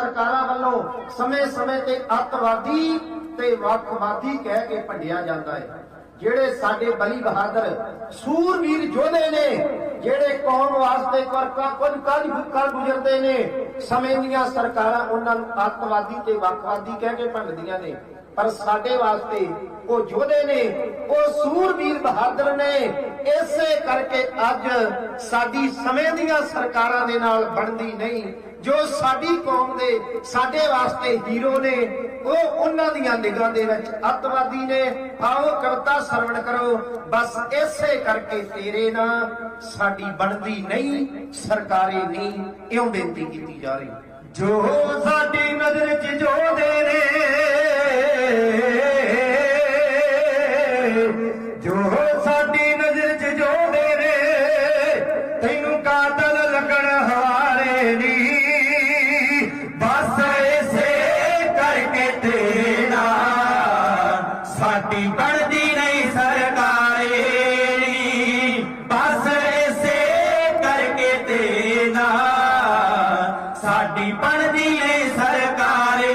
ਸਰਕਾਰਾਂ ਵੱਲੋਂ ਸਮੇਂ-ਸਮੇਂ ਤੇ ਅੱਤਵਾਦੀ ਤੇ ਵੱਖਵਾਦੀ ਕਹਿ ਕੇ ਭੰਡਿਆ ਜਾਂਦਾ ਹੈ। ਜਿਹੜੇ ਸਾਡੇ ਬਲੀ ਬਹਾਦਰ ਸੂਰਵੀਰ ਯੋਧੇ ਨੇ, ਜਿਹੜੇ ਕੌਮ ਵਾਸਤੇ ਕਰ ਕੁਝ ਕਰ ਕਰ ਗੁਜ਼ਰਦੇ ਨੇ, ਸਮੇਂ ਦੀਆਂ ਸਰਕਾਰਾਂ ਉਹਨਾਂ ਨੂੰ ਅੱਤਵਾਦੀ ਤੇ ਵੱਖਵਾਦੀ ਕਹਿ ਕੇ ਭੰਡਦੀਆਂ ਨੇ। ਪਰ ਸਾਡੇ ਵਾਸਤੇ ਉਹ ਯੋਧੇ ਨੇ, ਉਹ ਸੂਰਵੀਰ ਬਹਾਦਰ ਨੇ, ਇਸੇ ਕਰਕੇ ਅੱਜ ਸਾਡੀ ਸਮੇਂ ਦੀਆਂ ਸਰਕਾਰਾਂ ਦੇ ਨਾਲ ਬਣਦੀ ਨਹੀਂ ਜੋ ਸਾਡੀ ਕੌਮ ਦੇ, ਸਾਡੇ ਵਾਸਤੇ ਹੀਰੋ ਨੇ, ਉਹ ਉਹਨਾਂ ਦੀਆਂ ਨਿਗਾਹਾਂ ਦੇ ਵਿੱਚ ਅੱਤਵਾਦੀ ਨੇ। ਆਓ ਕਵਿਤਾ ਸਰਵਣ ਕਰੋ। ਬਸ ਇਸੇ ਕਰਕੇ ਤੇਰੇ ਨਾਲ ਸਾਡੀ ਬਣਦੀ ਨਹੀਂ, ਸਰਕਾਰੇ ਨਹੀਂ, ਇਉਂ ਬੇਨਤੀ ਕੀਤੀ ਜਾ ਰਹੀ। ਜੋ ਸਾਡੀ ਨਜ਼ਰ 'ਚ ਜੋ ਦੇ ਨੇ ਸਾਡੀ ਬਣਦੀ ਨਹੀਂ ਸਰਕਾਰੇ ਬਸ ਇਸੇ ਕਰਕੇ ਤੇਰਾ ਸਾਡੀ ਬਣਦੀ ਨਹੀਂ ਸਰਕਾਰੇ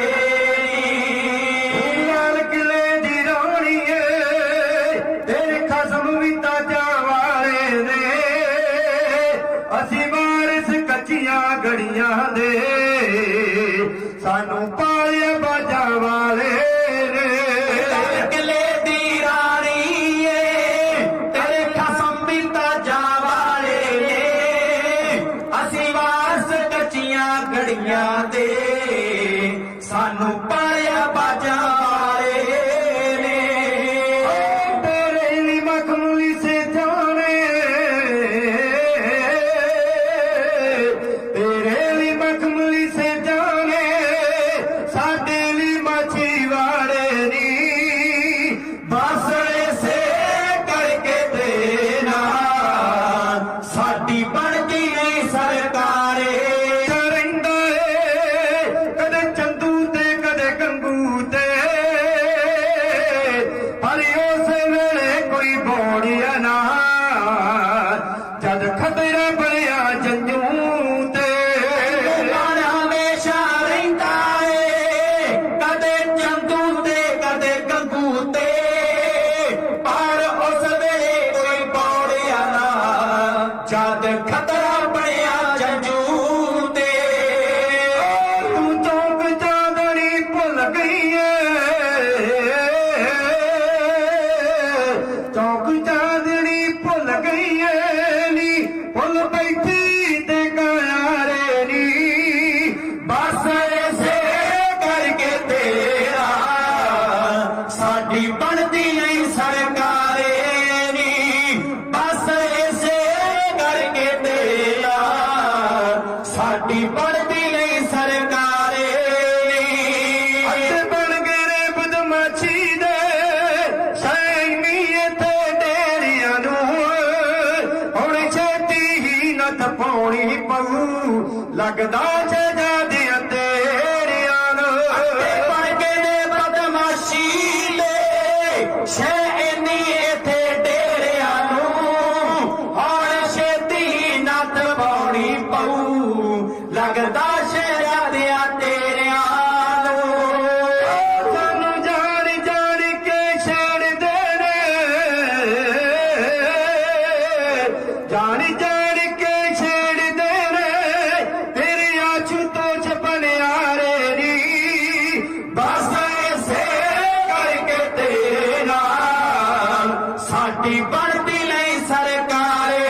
ਦੀ ਰਾਣੀ ਏ, ਤੇਰੇ ਖਸਮ ਵੀ ਅਸੀਂ ਵਾਰਿਸ ਕੱਚੀਆਂ ਗੜੀਆਂ ਦੇ, ਸਾਨੂੰ ਪਾਲਿਆ ਬਾਜਾਂ ਵਾਲੇ। ਗੜੀਆਂ ਦੇ ਸਾਡੀ ਬਣਦੀ ਨਹੀਂ ਸਰਕਾਰੇ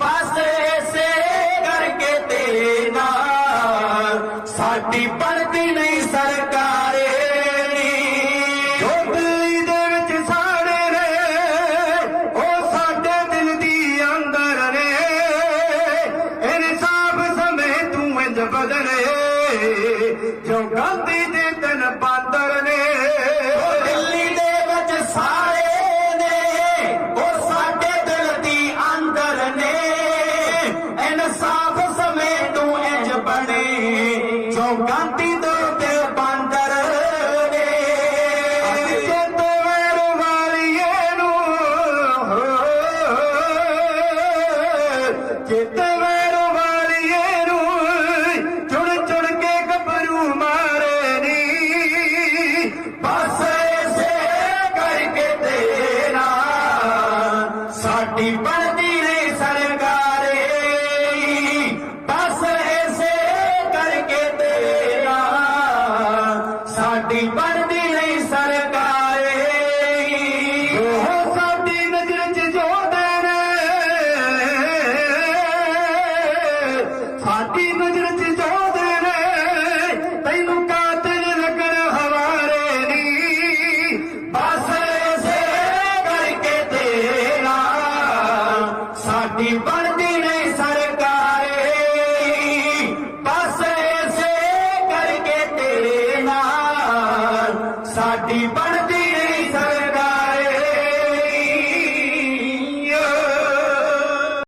ਪਾਸੇ ਬਸ ਕਰਕੇ ਤੇਰੇ ਨਾਲ ਸਾਡੀ ਬਣਦੀ ਨਹੀਂ ਸਰਕਾਰੇ ਨੀ ਦੇ ਵਿੱਚ ਸਾੜੇ ਨੇ, ਉਹ ਸਾਡੇ ਦਿਲ ਦੀ ਅੰਦਰ ਨੇ। ਇਨਸਾਫ ਸਮੇਂ ਤੂੰ ਇੰਜ ਬਦਲੇ, ਜੋ ਗਾਂਧੀ ਦੇ ਤਨ ਬਾਂਦਰ ਇਨਸਾਫ ਸਮੇਂ